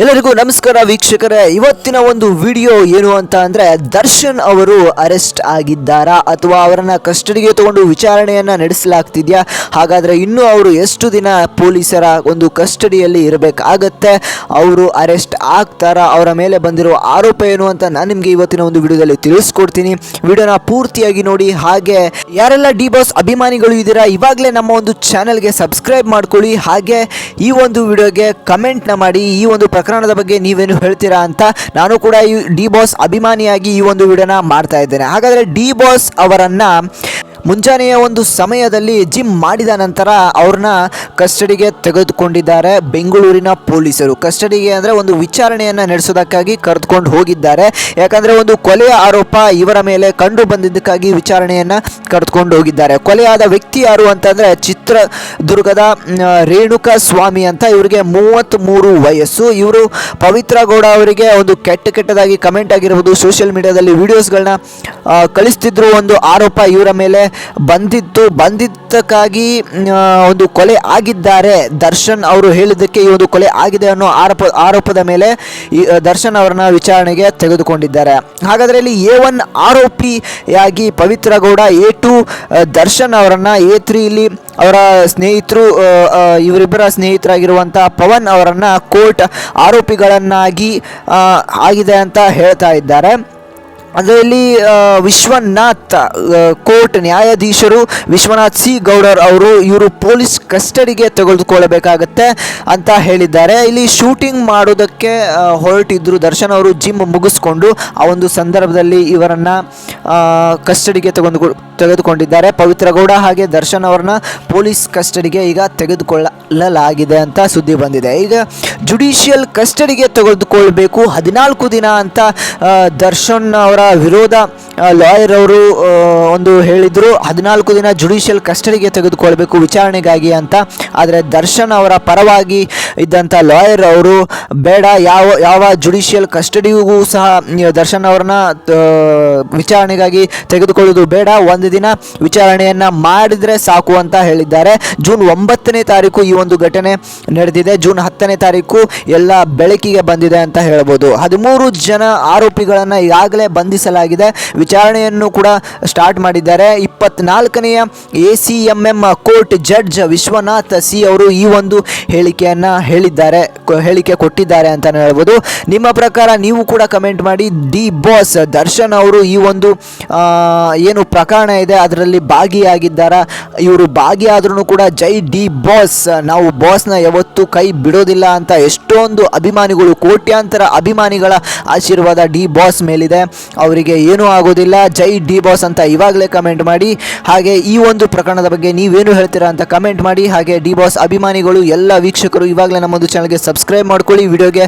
ಎಲ್ಲರಿಗೂ ನಮಸ್ಕಾರ ವೀಕ್ಷಕರೇ. ಇವತ್ತಿನ ಒಂದು ವಿಡಿಯೋ ಏನು ಅಂತ ಅಂದ್ರೆ ದರ್ಶನ್ ಅವರು ಅರೆಸ್ಟ್ ಆಗಿದ್ದಾರಾ ಅಥವಾ ಅವರನ್ನ ಕಸ್ಟಡಿಗೆ ತಗೊಂಡು ವಿಚಾರಣೆಯನ್ನ ನಡೆಸಲಾಗ್ತಿದ್ಯಾ? ಹಾಗಾದ್ರೆ ಇನ್ನೂ ಅವರು ಎಷ್ಟು ದಿನ ಪೊಲೀಸರ ಒಂದು ಕಸ್ಟಡಿಯಲ್ಲಿ ಇರಬೇಕಾಗತ್ತೆ? ಅವರು ಅರೆಸ್ಟ್ ಆಗ್ತಾರಾ? ಅವರ ಮೇಲೆ ಬಂದಿರುವ ಆರೋಪ ಏನು ಅಂತ ನಾನು ನಿಮಗೆ ಇವತ್ತಿನ ಒಂದು ವಿಡಿಯೋದಲ್ಲಿ ತಿಳಿಸ್ಕೊಡ್ತೀನಿ. ವಿಡಿಯೋನ ಪೂರ್ತಿಯಾಗಿ ನೋಡಿ. ಹಾಗೆ ಯಾರೆಲ್ಲ ಡಿ ಬಾಸ್ ಅಭಿಮಾನಿಗಳು ಇದ್ದೀರಾ ಇವಾಗಲೇ ನಮ್ಮ ಒಂದು ಚಾನೆಲ್ಗೆ ಸಬ್ಸ್ಕ್ರೈಬ್ ಮಾಡ್ಕೊಳ್ಳಿ. ಹಾಗೆ ಈ ಒಂದು ವಿಡಿಯೋಗೆ ಕಮೆಂಟ್ನ ಮಾಡಿ. ಈ ಒಂದು ಪ್ರಕರಣದ ಬಗ್ಗೆ ನೀವೇನು ಹೇಳ್ತೀರಾ ಅಂತ ನಾನು ಕೂಡ ಈ ಡಿ ಬಾಸ್ ಅಭಿಮಾನಿಯಾಗಿ ಈ ಒಂದು ವಿಡಿಯೋನ ಮಾಡ್ತಾ ಇದ್ದೇನೆ. ಹಾಗಾದರೆ ಡಿ ಬಾಸ್ ಅವರನ್ನು ಮುಂಜಾನೆಯ ಒಂದು ಸಮಯದಲ್ಲಿ ಜಿಮ್ ಮಾಡಿದ ನಂತರ ಅವ್ರನ್ನ ಕಸ್ಟಡಿಗೆ ತೆಗೆದುಕೊಂಡಿದ್ದಾರೆ. ಬೆಂಗಳೂರಿನ ಪೊಲೀಸರು. ಕಸ್ಟಡಿಗೆ ಅಂದರೆ ಒಂದು ವಿಚಾರಣೆಯನ್ನು ನಡೆಸೋದಕ್ಕಾಗಿ ಕರೆದುಕೊಂಡು ಹೋಗಿದ್ದಾರೆ. ಯಾಕಂದರೆ ಒಂದು ಕೊಲೆಯ ಆರೋಪ ಇವರ ಮೇಲೆ ಕಂಡು ಬಂದಿದ್ದಕ್ಕಾಗಿ ವಿಚಾರಣೆಯನ್ನು ಕರೆದುಕೊಂಡು ಹೋಗಿದ್ದಾರೆ. ಕೊಲೆಯಾದ ವ್ಯಕ್ತಿ ಯಾರು ಅಂತಂದರೆ ಚಿತ್ರದುರ್ಗದ ರೇಣುಕ ಸ್ವಾಮಿ ಅಂತ ಇವರಿಗೆ ಮೂವತ್ತ್ಮೂರು ವಯಸ್ಸು. ಇವರು ಪವಿತ್ರ ಗೌಡ ಅವರಿಗೆ ಒಂದು ಕೆಟ್ಟ ಕೆಟ್ಟದಾಗಿ ಕಮೆಂಟ್ ಆಗಿರ್ಬೋದು. ಸೋಷಿಯಲ್ ಮೀಡಿಯಾದಲ್ಲಿ ವಿಡಿಯೋಸ್ಗಳನ್ನ ಕಳಿಸ್ತಿದ್ರು ಒಂದು ಆರೋಪ ಇವರ ಮೇಲೆ. ಬಂದಿತ್ತು, ಬಂದಿದ್ದಕ್ಕಾಗಿ ಒಂದು ಕೊಲೆ ಆಗಿದ್ದಾರೆ. ದರ್ಶನ್ ಅವರು ಹೇಳಿದ್ದಕ್ಕೆ ಈ ಒಂದು ಕೊಲೆ ಆಗಿದೆ ಅನ್ನೋ ಆರೋಪ, ಆರೋಪದ ಮೇಲೆ ದರ್ಶನ್ ಅವರನ್ನ ವಿಚಾರಣೆಗೆ ತೆಗೆದುಕೊಂಡಿದ್ದಾರೆ. ಹಾಗಾದರೆ ಇಲ್ಲಿ ಎ ಒನ್ ಆರೋಪಿಯಾಗಿ ಪವಿತ್ರ ಗೌಡ, ಎ ಟು ದರ್ಶನ್ ಅವರನ್ನ, ಎ ತ್ರೀ ಇಲ್ಲಿ ಅವರ ಸ್ನೇಹಿತರು ಇವರಿಬ್ಬರ ಸ್ನೇಹಿತರಾಗಿರುವಂಥ ಪವನ್ ಅವರನ್ನು ಕೋರ್ಟ್ ಆರೋಪಿಗಳನ್ನಾಗಿ ಆಗಿದೆ ಅಂತ ಹೇಳ್ತಾ ಇದ್ದಾರೆ. ಅದರಲ್ಲಿ ವಿಶ್ವನಾಥ್ ಕೋರ್ಟ್ ನ್ಯಾಯಾಧೀಶರು ವಿಶ್ವನಾಥ್ ಸಿ. ಗೌಡರ್ ಅವರು ಇವರು ಪೊಲೀಸ್ ಕಸ್ಟಡಿಗೆ ತೆಗೆದುಕೊಳ್ಳಬೇಕಾಗತ್ತೆ ಅಂತ ಹೇಳಿದ್ದಾರೆ. ಇಲ್ಲಿ ಶೂಟಿಂಗ್ ಮಾಡೋದಕ್ಕೆ ಹೊರಟಿದ್ರು ದರ್ಶನ್ ಅವರು, ಜಿಮ್ ಮುಗಿಸ್ಕೊಂಡು ಆ ಒಂದು ಸಂದರ್ಭದಲ್ಲಿ ಇವರನ್ನು ಕಸ್ಟಡಿಗೆ ತೆಗೆದು ತೆಗೆದುಕೊಂಡಿದ್ದಾರೆ. ಪವಿತ್ರ ಗೌಡ ಹಾಗೆ ದರ್ಶನ್ ಅವರನ್ನ ಪೊಲೀಸ್ ಕಸ್ಟಡಿಗೆ ಈಗ ತೆಗೆದುಕೊಳ್ಳಲಾಗಿದೆ ಅಂತ ಸುದ್ದಿ ಬಂದಿದೆ. ಈಗ ಜುಡಿಷಿಯಲ್ ಕಸ್ಟಡಿಗೆ ತೆಗೆದುಕೊಳ್ಬೇಕು ಹದಿನಾಲ್ಕು ದಿನ ಅಂತ ದರ್ಶನ್ ಅವರ ವಿರೋಧ ಲಾಯರ್ ಅವರು ಒಂದು ಹೇಳಿದ್ರು, ಹದಿನಾಲ್ಕು ದಿನ ಜುಡಿಷಿಯಲ್ ಕಸ್ಟಡಿಗೆ ತೆಗೆದುಕೊಳ್ಬೇಕು ವಿಚಾರಣೆಗಾಗಿ ಅಂತ. ಆದರೆ ದರ್ಶನ್ ಅವರ ಪರವಾಗಿ ಇದ್ದಂಥ ಲಾಯರ್ ಅವರು ಬೇಡ, ಯಾವ ಯಾವ ಜುಡಿಷಿಯಲ್ ಕಸ್ಟಡಿಗೂ ಸಹ ದರ್ಶನ್ ಅವ್ರನ್ನ ವಿಚಾರಣೆಗಾಗಿ ತೆಗೆದುಕೊಳ್ಳೋದು ಬೇಡ. ಒಂದು ದಿನ ವಿಚಾರಣೆಯನ್ನು ಮಾಡಿದರೆ ಸಾಕು ಅಂತ ಹೇಳಿದ್ದಾರೆ. ಜೂನ್ ಒಂಬತ್ತನೇ ತಾರೀಕು ಈ ಒಂದು ಘಟನೆ ನಡೆದಿದೆ. ಜೂನ್ ಹತ್ತನೇ ತಾರೀಕು ಎಲ್ಲ ಬೆಳಕಿಗೆ ಬಂದಿದೆ ಅಂತ ಹೇಳ್ಬೋದು. ಹದಿಮೂರು ಜನ ಆರೋಪಿಗಳನ್ನು ಈಗಾಗಲೇ ಬಂಧಿಸಲಾಗಿದೆ. ವಿಚಾರಣೆಯನ್ನು ಕೂಡ ಸ್ಟಾರ್ಟ್ ಮಾಡಿದ್ದಾರೆ. ಇಪ್ಪತ್ನಾಲ್ಕನೆಯ A C M M court judge Vishwanath C ಅವರು ಈ ಒಂದು ಹೇಳಿಕೆಯನ್ನು ಹೇಳಿದ್ದಾರೆ ಹೇಳಿಕೆ ಕೊಟ್ಟಿದ್ದಾರೆ ಅಂತಲೇ ಹೇಳ್ಬೋದು. ನಿಮ್ಮ ಪ್ರಕಾರ ನೀವು ಕೂಡ ಕಮೆಂಟ್ ಮಾಡಿ ಡಿ ಬಾಸ್ ದರ್ಶನ್ ಅವರು ಈ ಒಂದು ಏನು ಪ್ರಕರಣ ಇದೆ, ಅದರಲ್ಲಿ ಭಾಗಿಯಾಗಿದ್ದಾರಾ? ಇವರು ಭಾಗಿಯಾದ್ರೂ ಕೂಡ ಜೈ ಡಿ ಬಾಸ್, ನಾವು ಬಾಸ್ನ ಯಾವತ್ತೂ ಕೈ ಬಿಡೋದಿಲ್ಲ ಅಂತ ಎಷ್ಟೊಂದು ಅಭಿಮಾನಿಗಳು, ಕೋಟ್ಯಾಂತರ ಅಭಿಮಾನಿಗಳ ಆಶೀರ್ವಾದ ಡಿ ಬಾಸ್ ಮೇಲಿದೆ. ಅವರಿಗೆ ಏನೂ ಆಗೋದಿಲ್ಲ, ಜೈ ಡಿ ಬಾಸ್ ಅಂತ ಇವಾಗಲೇ ಕಮೆಂಟ್ ಮಾಡಿ, ಹಾಗೆ ಈ ಒಂದು ಪ್ರಕರಣದ ಬಗ್ಗೆ ನೀವೇನು ಹೇಳ್ತೀರಾ ಅಂತ ಕಮೆಂಟ್ ಮಾಡಿ, ಹಾಗೆ ಡಿ ಬಾಸ್ ಅಭಿಮಾನಿಗಳು, ಎಲ್ಲ ವೀಕ್ಷಕರು ಇವಾಗಲೇ ನಮ್ಮೊಂದು ಚಾನಲ್ಗೆ ಸಬ್ಸ್ಕ್ರೈಬ್ ಮಾಡ್ಕೊಳ್ಳಿ. ವಿಡಿಯೋಗೆ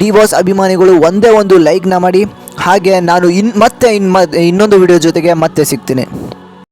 ಡಿ ಬಾಸ್ ಅಭಿಮಾನಿಗಳು ಒಂದೇ ಒಂದು ಲೈಕ್ನ ಮಾಡಿ. ಹಾಗೆ ನಾನು ಇನ್ ಮತ್ತೆ ಇನ್ ಇನ್ನೊಂದು ವಿಡಿಯೋ ಜೊತೆಗೆ ಮತ್ತೆ ಸಿಗ್ತೀನಿ.